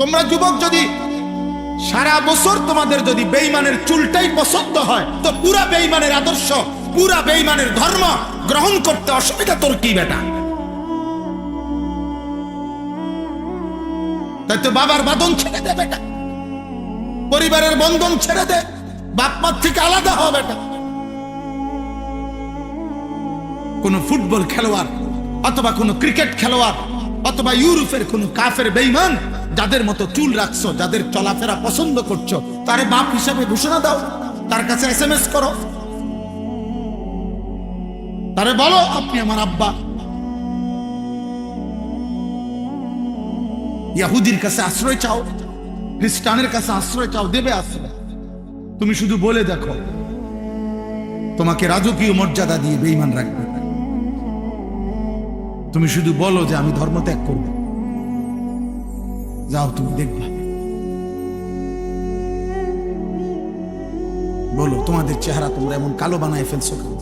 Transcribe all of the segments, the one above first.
তোমরা যুবক যদি সারা বছর তোমাদের যদি বেইমানের চুলটাই পছন্দ হয়, তো পুরা বেইমানের আদর্শ, পুরা বেইমানের ধর্ম গ্রহণ করতে অসুবিধা তোর কি বেটা? তাই তো বাবার বাদন ছেড়ে দে বেটা। পরিবারের বন্ধন ছেড়ে দে। বাপ থেকে আলাদা হ বেটা। কোন ফুটবল খেলোয়াড় অথবা কোন ক্রিকেট খেলোয়াড় অথবা ইউরোপের কোন কাফের বেইমান যাদের মতো চুল রাখছো, যাদের চলাফেরা পছন্দ করছ, তারে বাপ হিসাবে ঘোষণা দাও, তার কাছে এস এম এস করো। তারে বলো, আপনি আমার আব্বা। ইয়াহুদির কাছে আশ্রয় চাও, খ্রিস্টানের কাছে আশ্রয় চাও, দেবে আশ্রয়। তুমি শুধু বলে দেখো, তোমাকে রাজকীয় মর্যাদা দিয়ে বেইমান রাখবে। তুমি শুধু বলো যে আমি ধর্ম ত্যাগ করব। যাও, তুমি দেখবা। বলো, তোমাদের চেহারা তোমরা এমন কালো বানায় ফেলছো কেন?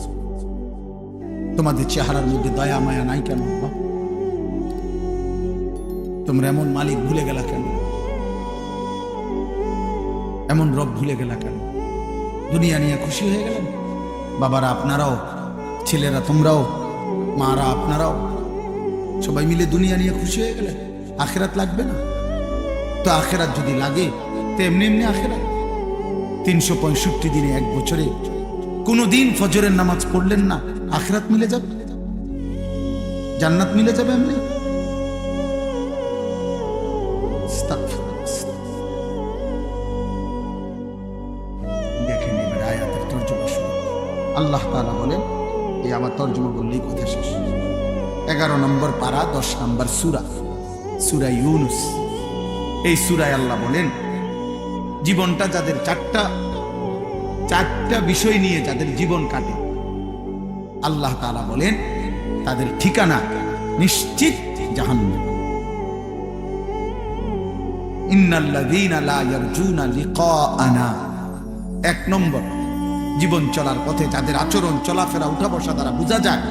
তোমাদের চেহারার মধ্যে দয়া, মায়া নাই কেন? তোমরা এমন মালিক ভুলে গেলা কেন? এমন রব ভুলে গেলা কেন? দুনিয়া নিয়ে খুশি হয়ে গেলেন? বাবারা আপনারাও, ছেলেরা তোমরাও, মারা আপনারাও। সবাই মিলে দুনিয়া নিয়ে খুশি হয়ে গেলেন আখেরাত লাগবে না? তো আখেরাত যদি লাগে, তো এমনি এমনি আখেরাত। তিনশো পঁয়ষট্টি দিনে এক বছরে। কোনো দিন ফজরের নামাজ পড়লেন না, আখেরাত মিলে যাবে? জান্নাত মিলে যাবে এমনি? দেখেন এবার আয়াতের তর্জমা শুরু আল্লাহ তাআলা বলেন, এই আমার তর্জমা বললেই কথা শেষ। এগারো নম্বর পারা, দশ নম্বর সুরা সুরা ইউনুস। এই সুরায় আল্লাহ বলেন, জীবনটা যাদের চারটা চারটা বিষয় নিয়ে যাদের জীবন কাটে, আল্লাহ তাআলা বলেন, তাদের ঠিকানা নিশ্চিত এক নম্বর, জীবন চলার পথে যাদের আচরণ চলাফেরা উঠা বসা দ্বারা বোঝা যায়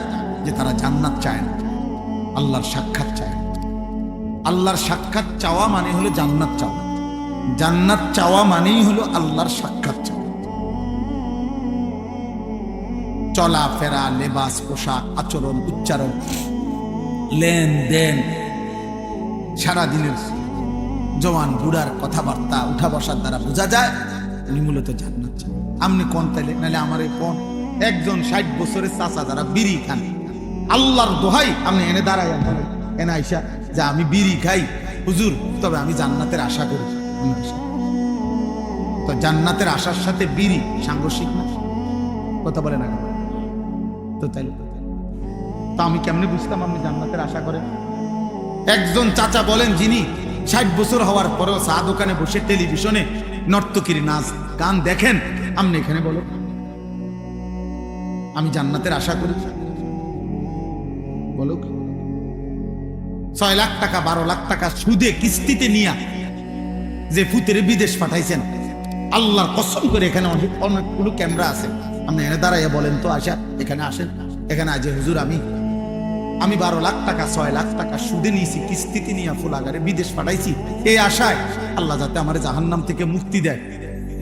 যে তারা জান্নাত চায় না। আল্লাহর সাক্ষাৎ চায়। আল্লাহর সাক্ষাৎ চাওয়া মানে হলো জান্নাত চাওয়া। জান্নাত চাওয়া মানেই হলো আল্লাহর সাক্ষাৎ চাওয়া। চলাফেরা, লেবাস, পোশাক, আচরণ, উচ্চারণ, লেনদেন, সারাদিনের জওয়ান, বুড়ার কথাবার্তা উঠা বসার দ্বারা বোঝা যায়, উনি মূলত জান্নাত চান। আপনি কোন তাইলে? নাহলে আমার এই কোন একজন ষাট বছরের চাচা যারা বিড়ি খান আল্লাহর দোহাই আপনি এনে দাঁড়াই এনে আইসা যে আমি বিড়ি খাই। হুজুর, তবে আমি জান্নাতের আশা করি। তো জান্নাতের আশার সাথে বিড়ি, সাংঘর্ষিক না? কথা বলে না তো তাইলে, তা আমি কেমনে বুঝতাম আপনি জান্নাতের আশা করেন? একজন চাচা বলেন যিনি ষাট বছর হওয়ার পরেও চা দোকানে বসে টেলিভিশনে নর্তকীর নাচ, গান দেখেন। আপনি এখানে বলো। আমি জান্নাতের আশা করি। বলো? ছয় লাখ টাকা, বারো লাখ টাকা সুদে কিস্তিতে যে ফুতের বিদেশ পাঠাইছেন, আল্লাহর কসম করে এখানে অনেক অনেকগুলো ক্যামেরা আছে। আপনি দাঁড়াইয়া বলেন তো আসা এখানে আসেন। এখানে আজ হুজুর, আমি আমি বারো লাখ টাকা, ছয় লাখ টাকা সুদে নিয়েছি, কিস্তিতে নিয়ে ফুলাগারে বিদেশ পাঠাইছি। এই আশায় আল্লাহ যাতে আমার জাহান্নাম থেকে মুক্তি দেয়।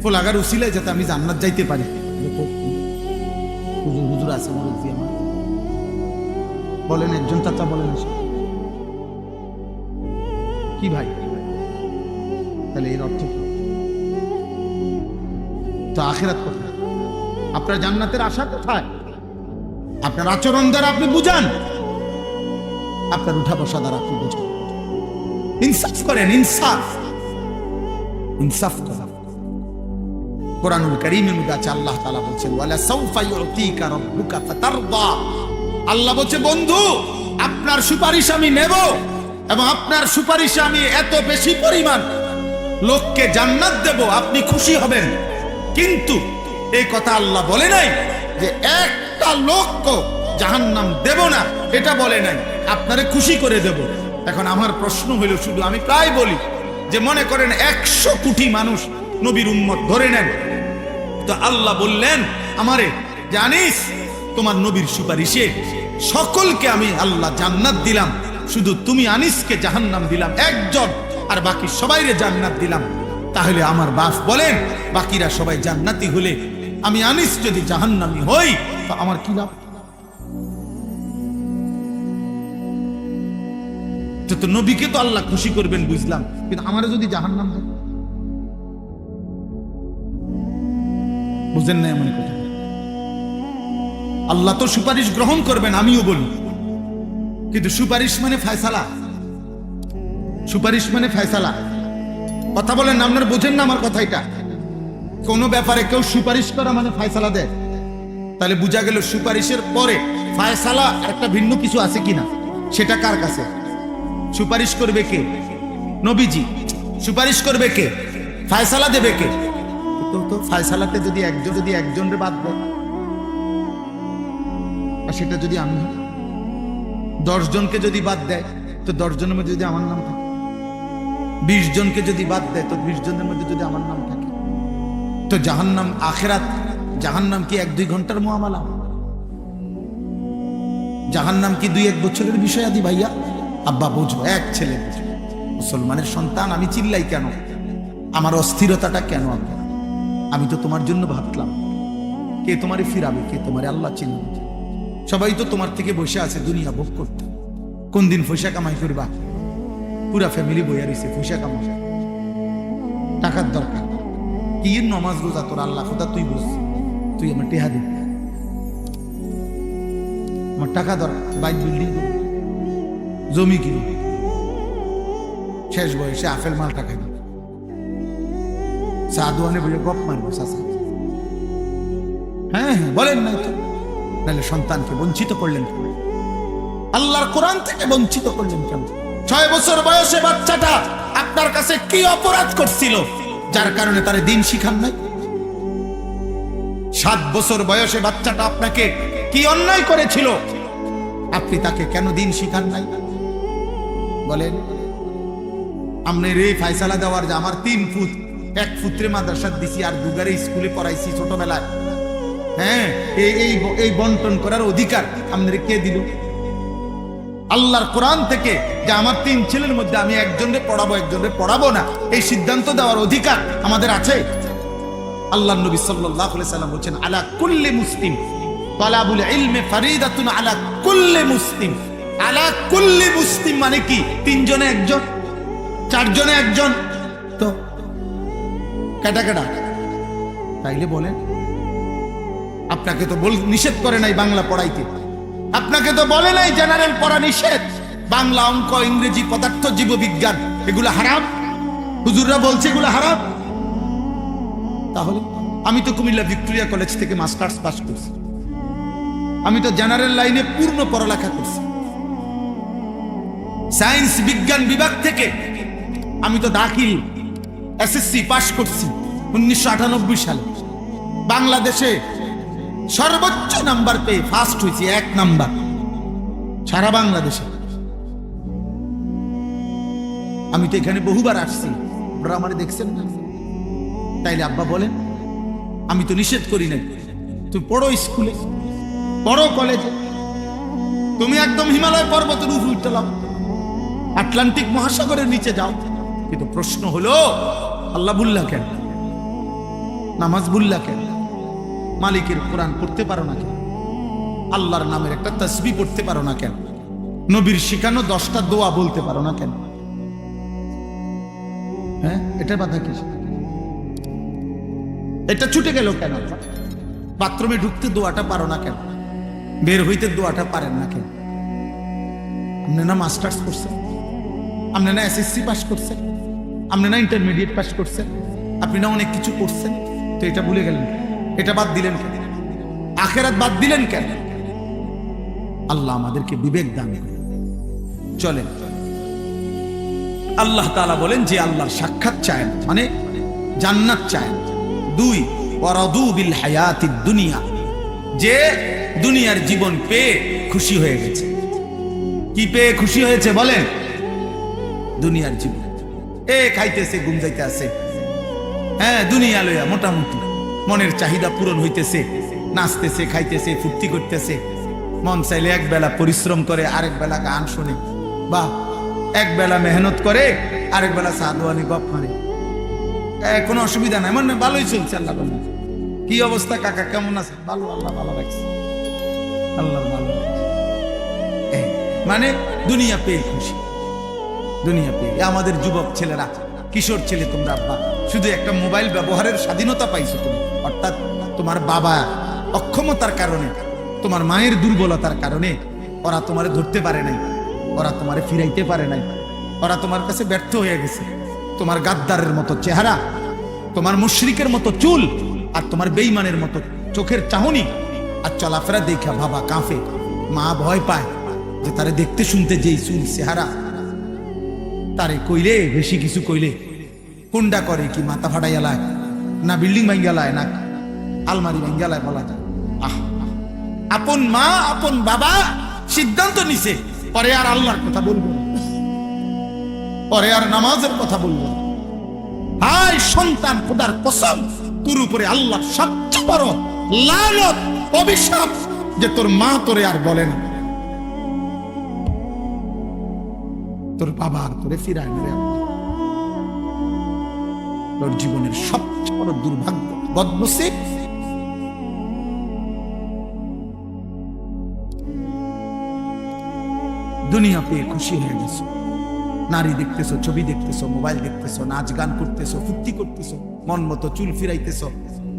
ফুলাগার উসিলায় যাতে আমি জান্নাত যাইতে পারি। হুজুর হুজুর আছে আমার। বলেন, একজন চাচা বলেন কি ভাই? তাহলে এর অর্থ কি? তো আখেরাত কোথায়? আপনার জান্নাতের আশা কোথায়? আপনার আচরণ দ্বারা আপনি বুঝান। আপনার উঠা বসা দ্বারা আপনি বুঝান। ইনসাফ করেন, ইনসাফ। ইনসাফ করেন। কোরআনুল করিমের মধ্যে আছে, আল্লাহ তাআলা বলছেন, ওয়ালা সাউফা ইউতিকা রাব্বুকা ফাতারদা। আল্লাহ বলছে, বন্ধু, আপনার সুপারিশ আমি নেব এবং আপনার সুপারিশে আমি এত বেশি পরিমাণ লোককে জান্নাত দেব, আপনি খুশি হবেন। কিন্তু এই কথা আল্লাহ বলে নাই যে একটা লোককে জাহান্নাম দেব না, এটা বলে নাই, আপনারে খুশি করে দেব। এখন আমার প্রশ্ন হইল, শুধু আমি প্রায় বলি যে মনে করেন একশো কোটি মানুষ নবীর উম্মত ধরে নেন। তো আল্লাহ বললেন, আমারে জানিস তোমার নবীর সুপারিশে সকলকে আমি আল্লাহ জান্নাত দিলাম। শুধু তুমি আনিসকে জাহান্নাম দিলাম, একজন। আর বাকি সবাইরে জান্নাত দিলাম। তাহলে আমার বাপ বলেন, বাকিরা সবাই জান্নাতি হলে আমি আনিস যদি জাহান্নামি হই, তো আমার কি লাভ? তো নবীকে তো আল্লাহ খুশি করবেন, বুঝলাম। কিন্তু আমারও যদি জাহান্নাম হয় বুঝেন না এমন কথা। আল্লাহ তো সুপারিশ গ্রহণ করবেন, আমিও বলি। কিন্তু সুপারিশ মানে ফায়সালা। সুপারিশ মানে ফায়সালা। কথা বলেন আপনারা বোঝেন না আমার কথা এটা। কোন ব্যাপারে কেউ সুপারিশ করা মানে ফায়সালা দেয়। তাহলে বোঝা গেল সুপারিশের পরে ফায়সালা একটা ভিন্ন কিছু আছে কিনা? সেটা কার কাছে? সুপারিশ করবে কে? নবীজি। সুপারিশ করবে কে? ফায়সালা দেবে কে? তো ফায়সালাতে যদি একজন, যদি একজনের বাদ দেয়। সেটা যদি আমি জনকে যদি বাদ দেয়, তো জনের মধ্যে যদি আমার নাম থাকে। বিশ জনকে যদি বাদ দেয়, তো বিশ জনের মধ্যে যদি আমার নাম থাকে। তো জাহান্নাম, আখেরাত, জাহান্নাম কি এক দুই ঘণ্টার মোয়ামালা? জাহান্নাম কি দুই এক বছরের বিষয় আদি ভাইয়া? আব্বা বুঝব এক ছেলে মুসলমানের সন্তান, আমি চিল্লাই কেন? আমার অস্থিরতাটা কেন আব্বা আমি তো তোমার জন্য ভাবলাম। কে তোমারে ফিরাবে? কে তোমারে আল্লাহ চিনবে? সবাই তো তোমার থেকে বসে আছে দুনিয়া ভোগ করতে। কোন দিন পয়সা কামাই করবা? পুরা ফ্যামিলি বইয়া রয়েছে পয়সা কামাই টাকার দরকার। কি নমাজ রোজা তোর? আল্লাহ, খোদা, তুই বুঝ। তুই আমার টেহা দে। আমার টাকা দরকার বাইক বিল্ডিং জমি কিনি শেষ বয়সে আফেল মাল টাকা দিই সাদুয়ানে বলে গপ মারবো সাসা হ্যাঁ হ্যাঁ বলেন না তো। নাহলে সন্তানকে বঞ্চিত করলেন? আল্লাহর কোরআন থেকে বঞ্চিত করলেন কেন ছয় বছর বয়সে বাচ্চাটা আপনার কাছে কি অপরাধ করছিল? যার কারণে তার দিন শিখান নাই? সাত বছর বয়সে বাচ্চাটা আপনাকে কি অন্যায় করেছিল? আপনি তাকে কেন দিন শিখান নাই? বলেন আপনি রে ফাইসালা দেওয়ার যে আমার তিন ফুট এক ফুত্রে মাদ্রাসার দিছি আর দুগারে স্কুলে পড়াইছি ছোটবেলায়। হ্যাঁ এই বন্টন করার অধিকার আপনাদের কে দিল? আল্লাহর কোরআন থেকে যে আমার তিন ছেলের মধ্যে আমি একজনকে পড়াবো একজনকে পড়াবো না, এই সিদ্ধান্ত দেওয়ার অধিকার আমাদের আছে? আল্লাহ নবী সাল্লাম বলেন আলা কুল্লি মুসলিম মানে তাইলে বলেন আপনাকে তো নিষেধ করে নাই বাংলা পড়াইতে। আপনাকে তো বলে নাই জেনারেল পড়া নিষেধ। বাংলা অঙ্ক, ইংরেজি, পদার্থ, জীববিজ্ঞান, এগুলো হারাম। হুজুররা বলছে এগুলো হারাম। তাহলে আমি তো কুমিল্লা ভিক্টোরিয়া কলেজ থেকে মাস্টার্স পাস করছি। আমি তো জেনারেল লাইনে পূর্ণ পড়ালেখা করছি। সায়েন্স, বিজ্ঞান বিভাগ থেকে আমি তো দাখিল, এসএসসি পাশ করছি উনিশশো আটানব্বই সালে। বাংলাদেশে সর্বোচ্চ নাম্বার পেয়ে ফার্স্ট হয়েছি, এক নাম্বার। সারা বাংলাদেশে। আমি তো এখানে বহুবার আসছি। ওরা আমার দেখছেন না? তাইলে আব্বা বলেন, আমি তো নিষেধ করি নাই। তুমি পড়ো স্কুলে, পড়ো কলেজে। তুমি একদম হিমালয় পর্বতের উপরে উঠতে লাও। আটলান্টিক মহাসাগরের নিচে যাও। কিন্তু প্রশ্ন হলো, আল্লাহ বুল্লা কেন? নামাজ বুল্লা কেন? মালিকের কোরআন পড়তে পারো না কেন? আল্লাহর নামের একটা তসবি পড়তে পারো না কেন? নবীর শিখানো দশটা দোয়া বলতে পারো না কেন? হ্যাঁ এটা বাধা কি? এটা ছুটে গেল কেন? বাথরুমে ঢুকতে দোয়াটা পারো না কেন? বের হইতে দোয়াটা পারেন না কেন? আপনি না মাস্টার্স করছেন? আপনি না এসএসসি পাস করছেন? আপনি না ইন্টারমিডিয়েট পাস করছেন? আপনি না অনেক কিছু করছেন? তো এটা ভুলে গেলেন এটা বাদ দিলেন কেন? আখেরাত বাদ দিলেন কেন? আল্লাহ আমাদেরকে বিবেক দান চলেন। আল্লাহ তাআলা বলেন যে আল্লাহর সাক্ষাৎ চায় মানে জান্নাত চায় দুই বিল হায়াতিদ দুনিয়া। যে দুনিয়ার জীবন পেয়ে খুশি হয়ে গেছে। কি পেয়ে খুশি হয়েছে বলেন? দুনিয়ার জীবন। এ খাইতেছে, ঘুম যাইতে আছে হ্যাঁ দুনিয়া লইয়া মোটামুটি। মনের চাহিদা পূরণ হইতেছে, নাচতেছে, খাইতেছে, ফুর্তি করতেছে। মন চাইলে এক বেলা পরিশ্রম করে, আরেক বেলা গান শুনে। বা এক বেলা মেহনত করে, আরেক বেলা সাদওয়ানি গপ মারে। কোনো অসুবিধা নাই মানে ভালোই চলছে আল্লাহ কি অবস্থা কাকা, কেমন আছে ভালো, আল্লাহ ভালো লাগছে আল্লাহ ভালো মানে দুনিয়া পেয়ে খুশি। দুনিয়া পেয়ে। আমাদের যুবক ছেলেরা, কিশোর ছেলে তোমরা, আব্বা। শুধু একটা মোবাইল ব্যবহারের স্বাধীনতা পাইছো তুমি। অর্থাৎ তোমার বাবা অক্ষমতার কারণে, তোমার মায়ের দুর্বলতার কারণে ওরা তোমারে ধরতে পারে নাই, ওরা তোমারে ফিরাইতে পারে নাই, ওরা তোমার কাছে ব্যর্থ হয়ে গেছে। তোমার গাদ্দারের মতো চেহারা, তোমার মুশরিকের মতো চুল আর তোমার বেইমানের মতো চোখের চাহনি আর চলাফেরা দেখা বাবা কাঁফে মা ভয় পায় যে তারে দেখতে শুনতে যেই চুল, চেহারা। তারে কইলে, বেশি কিছু কইলে কোনটা করে কি মাথা ফাটাইয়ালায় না বিল্ডিং ভাঙ্গালায় না আলমারি ভাঙ্গালায় বলা যায়। আহ আপন মা, আপন বাবা সিদ্ধান্ত নিছে, পরে আর আল্লাহর কথা বলব পরে আর নামাজের কথা বলব। হাই, সন্তান খোদার কসম, তোর উপরে আল্লাহ সবচেয়ে বড় লালত অভিশাপ যে তোর মা তোরে আর বলে না। তোর বাবা আর তোরে ফিরায় না। তোর জীবনের সবচেয়ে বড় দুর্ভাগ্য, বদনসিব। দুনিয়া পেয়ে খুশি হয়ে গেছো। নারী দেখতেছো, ছবি দেখতেছো, মোবাইল দেখতেছো, নাচ গান করতেছো, ফুর্তি করতেছো, মন মতো চুল ফিরাইতেছো,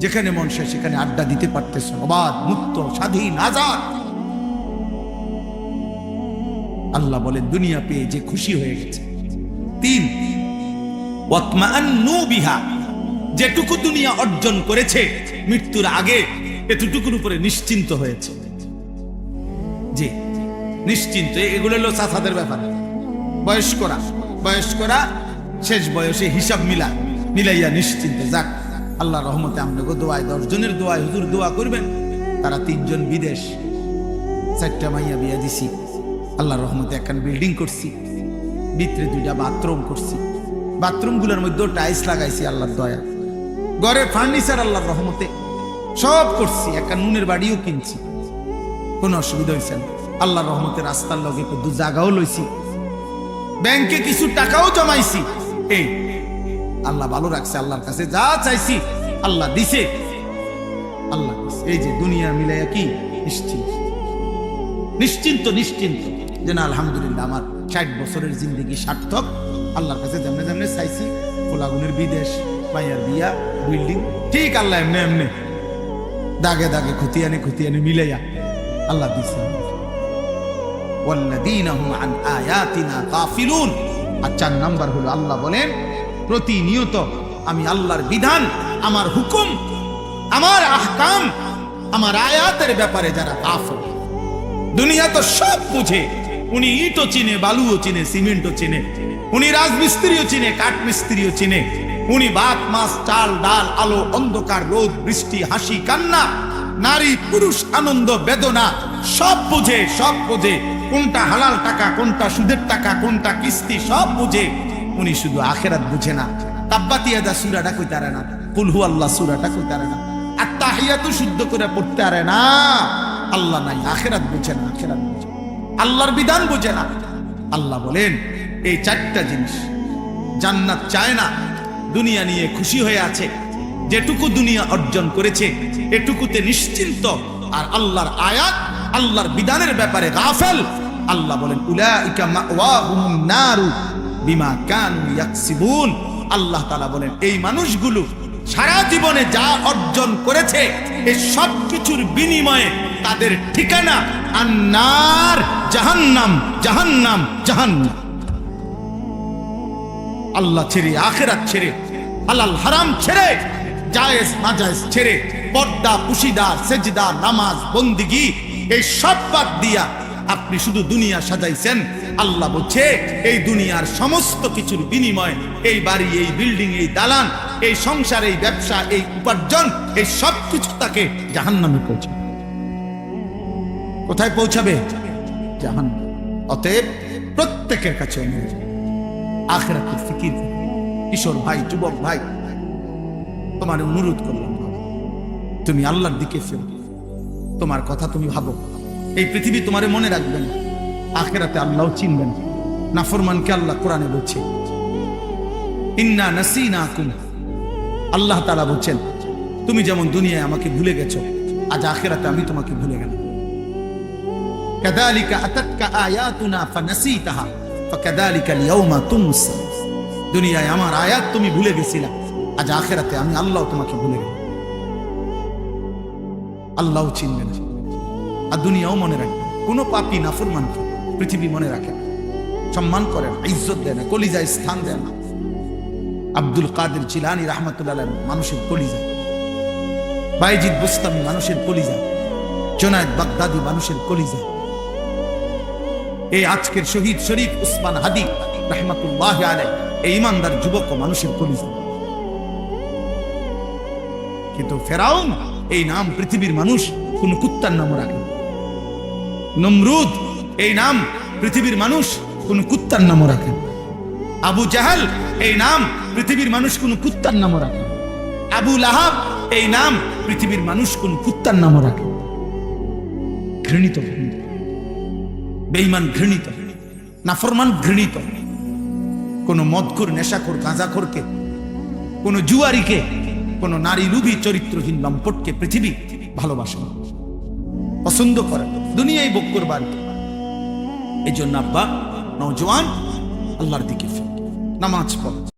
যেখানে মন সে সেখানে আড্ডা দিতে পারতেছো, অবাধ, মুক্ত, স্বাধীন, আজাদ। আল্লাহ বলে, দুনিয়া পেয়ে যে খুশি হয়ে গেছে। তিন বিহা। যেটুকু দুনিয়া অর্জন করেছে, মৃত্যুর আগে এতটুকুর উপরে নিশ্চিন্ত হয়েছে। জি, নিশ্চিন্ত এগুলো হলো চাচাদের ব্যাপার। বয়স্করা বয়স্করা শেষ বয়সে হিসাব মিলা মিলাইয়া নিশ্চিন্ত যাক। আল্লাহ রহমতে আপনাকে দোয়ায় দশ জনের দোয়ায় হুজুর দোয়া করবেন। তারা তিনজন বিদেশ। চারটা মাইয়া বিয়া দিছি। আল্লাহ রহমতে একখান বিল্ডিং করছি। ভিতরে দুইটা বাথরুম করছি। বাথরুমগুলোর মধ্যে টাইলস লাগাইছি আল্লাহর দয়া। ঘরের ফার্নিচার আল্লাহর রহমতে। সব করছি, একটা নুনের বাড়িও কিনছি। কোনো অসুবিধা হয়েছে না। আল্লাহর রহমতে রাস্তার লগে দু জায়গাও লইছি। ব্যাংকে কিছু টাকাও জমাইছি। এই, আল্লাহ ভালো রাখছে, আল্লাহর কাছে যা চাইছি, আল্লাহ দিছে। আল্লাহ এই যে দুনিয়া মিলাইয়া কি? নিশ্চিন্ত। নিশ্চিন্ত নিশ্চিন্ত। যে না আলহামদুলিল্লাহ আমার ষাট বছরের জিন্দগি সার্থক। আল্লাহর কাছে যেমনে যেমনে চাইছি ফোলাগুনের বিদেশ, মাইয়ার বিয়া, বিল্ডিং, ঠিক আল্লাহ এমনি এমনি। দাগে দাগে খুতিয়ানে খুতিয়ানে মিলাইয়া আল্লাহ দিছে। আর চার নাম্বার হলো আল্লাহ বলেন, প্রতিনিয়ত আমি আল্লাহর বিধান, আমার হুকুম, আমার আহকাম, আমার আয়াতের ব্যাপারে যারা গাফিল, দুনিয়া তো সব বুঝে। উনি ইটও চিনে, বালুও চিনে, সিমেন্টও চিনে। উনি রাজমিস্ত্রিও চিনে কাঠ মিস্ত্রিও চিনে। উনি ভাত মাছ, চাল, ডাল, আলো, অন্ধকার, রোদ, বৃষ্টি, হাসি, কান্না, নারী, পুরুষ, আনন্দ, বেদনা, সব বুঝে সব বুঝে। কোনটা হালাল টাকা, কোনটা সুদের টাকা, কোনটা কিস্তি, সব বুঝে। উনি শুধু আখেরাত বুঝে না। তাব্বাতিয়াদা সুরাটা কইতারে না। কুলহু আল্লাহ সুরাটা কইতারে না। আর তাহিয়াতু শুদ্ধ করে পড়তে পারে না। আল্লাহ নাই, আখেরাত বুঝে না, আখেরাত বুঝে আল্লাহর বিধান বুঝে না। আল্লাহ বলেন এই চারটা জিনিস। জান্নাত চায় না, দুনিয়া নিয়ে খুশি হয়ে আছে। যেটুকু দুনিয়া অর্জন করেছে, এটুকুতে নিশ্চিন্ত। আর আল্লাহর আয়াত, আল্লাহর বিধানের ব্যাপারে গাফেল। আল্লাহ বলেন, উলাইকা মাওয়াহুমুন নারু বিমা কানু ইয়াকসিবুন। আল্লাহ তাআলা বলেন, এই মানুষগুলো সারা জীবনে যা অর্জন করেছে এই সব কিছুর বিনিময়ে তাদের ঠিকানা আন্নার জাহান্নাম জাহান্নাম জাহান্নাম। আল্লাহ ছেড়ে, আখেরাত ছেড়ে, হালাল হারাম ছেড়ে, জায়েজ নাজায়েজ ছেড়ে, পর্দা, পুশিদা, সেজদা, নামাজ, বন্দিগি, এই সব বাদ দিয়া আপনি শুধু দুনিয়া সাজাইছেন। আল্লাহ বলছে, এই দুনিয়ার সমস্ত কিছুর বিনিময়, এই বাড়ি, এই বিল্ডিং, এই দালান, এই সংসার, এই ব্যবসা, এই উপার্জন, এই সব কিছু তাকে জাহান্নামে পৌঁছে কোথায় পৌঁছাবে? জাহান্ন অতএব প্রত্যেকের কাছে অনুরোধ। ফিকির কিশোর ভাই, যুবক ভাই, তোমার অনুরোধ করলাম। তুমি আল্লাহর দিকে ফেরো। তোমার কথা তুমি ভাবো। এই পৃথিবী মনে রাখবেন আখেরাতে আল্লাহ চিনবেন নাফরমানকে আল্লাহ কোরআনে বলছে, ইন্না কুম আল্লাহ তালা বলছেন, তুমি যেমন দুনিয়ায় আমাকে ভুলে গেছো, আজ আখেরাতে আমি তোমাকে ভুলে গেলাম। কাদালিকা আতাতকা আয়াতুনা দুনিয়ায় আমার আয়াত তুমি ভুলে আজ আখেরাতে আমি আল্লাহ তোমাকে ভুলে গেলাম। আল্লাহ চিনবে না। আর দুনিয়াও মনে রাখবে কোনো পাপি পৃথিবী মনে রাখে না। সম্মান করে না, ইজ্জত দেয় না, কলিজায় স্থান দেয় না। আব্দুল কাদের চিলানি রহমতুল্লাহ মানুষের কলিজা। বাইজিদ বুস্তামি মানুষের কলিজা। জোনায়দ বাগদাদি মানুষের কলিজা। এই আজকের শহীদ শরীফ উসমান হাদি রহমতুল্লাহ আলাই এই ইমানদার যুবক ও মানুষের কলিজা। কিন্তু ফেরাউন, এই নাম পৃথিবীর মানুষ কোন কুত্তার নাম রাখে নমরুদ, এই নাম পৃথিবীর মানুষ কোন কুত্তার নাম রাখে আবু জাহাল, এই নাম পৃথিবীর মানুষ কোন কুত্তার নাম রাখে আবু লাহাব, এই নাম পৃথিবীর মানুষ কোন কুত্তার নাম রাখে। ঘৃণিত বেইমান ঘৃণিত, নাফরমান ঘৃণিত কোন মদখোর, নেশাখোর, গাঁজাখোরকে, কোন জুয়ারিকে, কোন নারী রুবি চরিত্রহীন লম্পটকে পৃথিবী ভালোবাসে পছন্দ করে। দুনিয়ায় ভোগ করবার এই জন্য আব্বা নজওয়ান আল্লাহর দিকে। নামাজ পড়